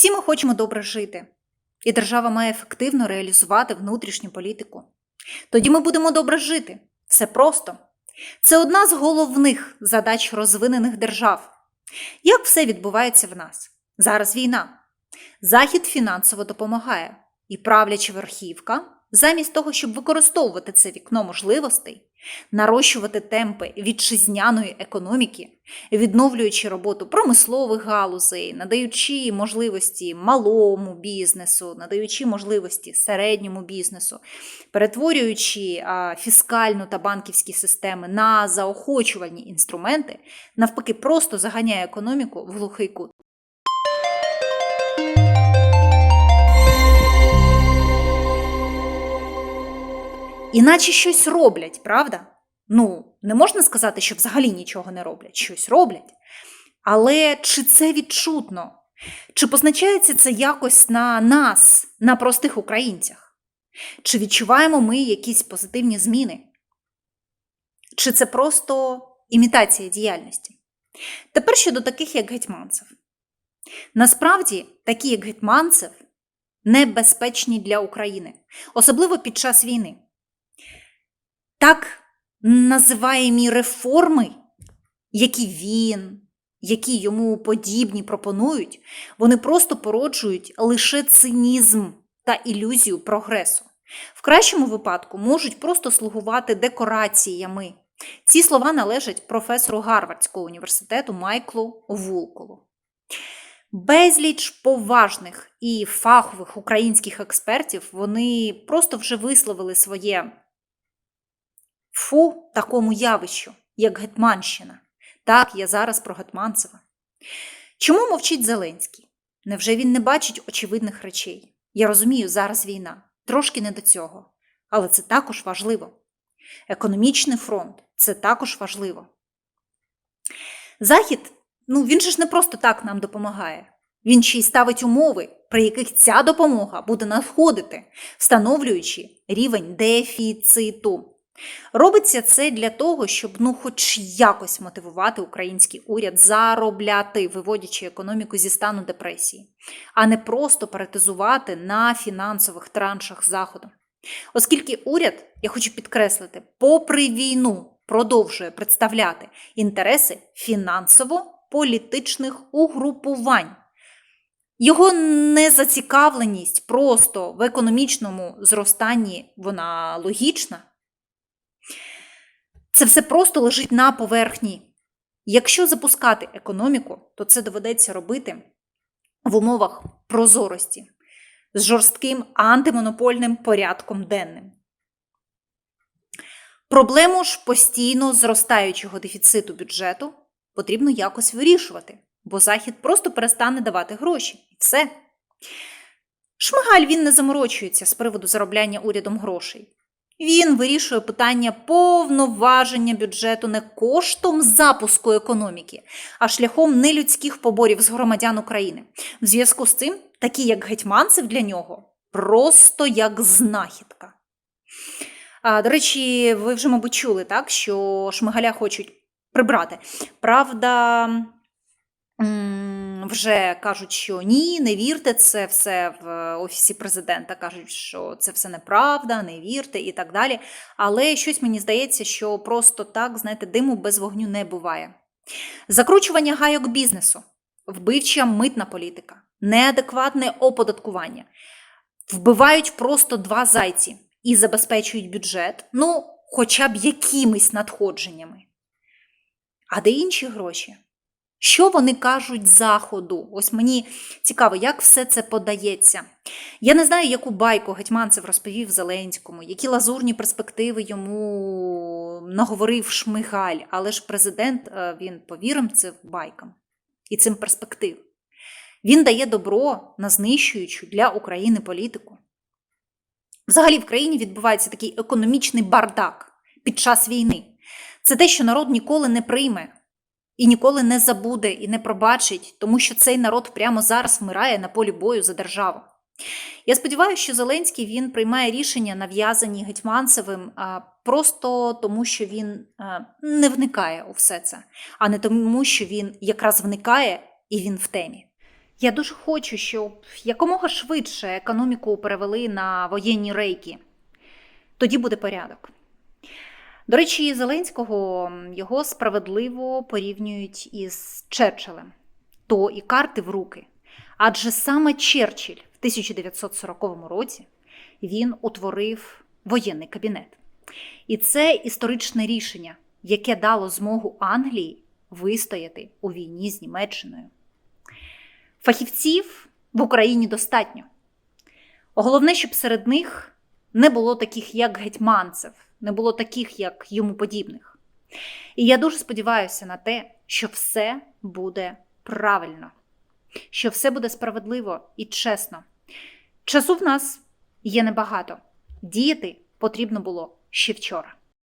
Всі ми хочемо добре жити, і держава має ефективно реалізувати внутрішню політику. Тоді ми будемо добре жити. Все просто. Це одна з головних задач розвинених держав. Як все відбувається в нас? Зараз війна. Захід фінансово допомагає, і правляча верхівка, замість того, щоб використовувати це вікно можливостей, нарощувати темпи вітчизняної економіки, відновлюючи роботу промислових галузей, надаючи можливості малому бізнесу, надаючи можливості середньому бізнесу, перетворюючи фіскальну та банківські системи на заохочувальні інструменти, навпаки, просто заганяє економіку в глухий кут. Іначе щось роблять, правда? Ну, не можна сказати, що взагалі нічого не роблять, щось роблять. Але чи це відчутно? Чи позначається це якось на нас, на простих українцях? Чи відчуваємо ми якісь позитивні зміни? Чи це просто імітація діяльності? Тепер щодо таких, як гетьманцев. Насправді, такі, як гетьманцев, небезпечні для України, особливо під час війни. Так називаємі реформи, які він, які йому подібні пропонують, вони просто породжують лише цинізм та ілюзію прогресу. В кращому випадку можуть просто слугувати декораціями. Ці слова належать професору Гарвардського університету Майклу Вулколу. Безліч поважних і фахових українських експертів вони просто вже висловили своє фу такому явищу, як Гетманщина. Так, я зараз про Гетманцева. Чому мовчить Зеленський? Невже він не бачить очевидних речей? Я розумію, зараз війна, трошки не до цього. Але це також важливо. Економічний фронт це також важливо. Захід, ну він же ж не просто так нам допомагає. Він ще й ставить умови, при яких ця допомога буде надходити, встановлюючи рівень дефіциту. Робиться це для того, щоб ну, хоч якось мотивувати український уряд заробляти, виводячи економіку зі стану депресії, а не просто паратизувати на фінансових траншах заходу. Оскільки уряд, я хочу підкреслити, попри війну продовжує представляти інтереси фінансово-політичних угрупувань. Його незацікавленість просто в економічному зростанні вона логічна. Це все просто лежить на поверхні. Якщо запускати економіку, то це доведеться робити в умовах прозорості з жорстким антимонопольним порядком денним. Проблему ж постійно зростаючого дефіциту бюджету потрібно якось вирішувати, бо Захід просто перестане давати гроші. І все. Шмигаль він не заморочується з приводу заробляння урядом грошей. Він вирішує питання повноваження бюджету не коштом запуску економіки, а шляхом нелюдських поборів з громадян України. В зв'язку з цим, такі як гетьманцев для нього, просто як знахідка. А, До речі, ви вже, мабуть, чули, так, що Шмигаля хочуть прибрати. Правда, вже кажуть, що ні, не вірте, це все в офісі президента. Кажуть, що це все неправда, не вірте і так далі. Але щось мені здається, що просто так, знаєте, диму без вогню не буває. Закручування гайок бізнесу, вбивча митна політика, неадекватне оподаткування. Вбивають просто два зайці і забезпечують бюджет, ну, хоча б якимись надходженнями. А де інші гроші? Що вони кажуть заходу? Ось мені цікаво, як все це подається. Я не знаю, яку байку Гетьманцев розповів Зеленському, які лазурні перспективи йому наговорив Шмигаль, але ж президент е, він повірив цим байкам і цим перспектив. Він дає добро на знищуючу для України політику. Взагалі в країні відбувається такий економічний бардак під час війни. Це те, що народ ніколи не прийме і ніколи не забуде і не пробачить, тому що цей народ прямо зараз вмирає на полі бою за державу. Я сподіваюся, що Зеленський він приймає рішення, нав'язані Гетьманцевим, просто тому, що він не вникає у все це, а не тому, що він якраз вникає і він в темі. Я дуже хочу, щоб якомога швидше економіку перевели на воєнні рейки. Тоді буде порядок. До речі, Зеленського його справедливо порівнюють із Черчиллем. То і карти в руки. Адже саме Черчилль в 1940 році він утворив воєнний кабінет. І це історичне рішення, яке дало змогу Англії вистояти у війні з Німеччиною. Фахівців в Україні достатньо. Головне, щоб серед них не було таких, як гетьманцев, не було таких, як йому подібних. І я дуже сподіваюся на те, що все буде правильно, що все буде справедливо і чесно. Часу в нас є небагато. Діяти потрібно було ще вчора.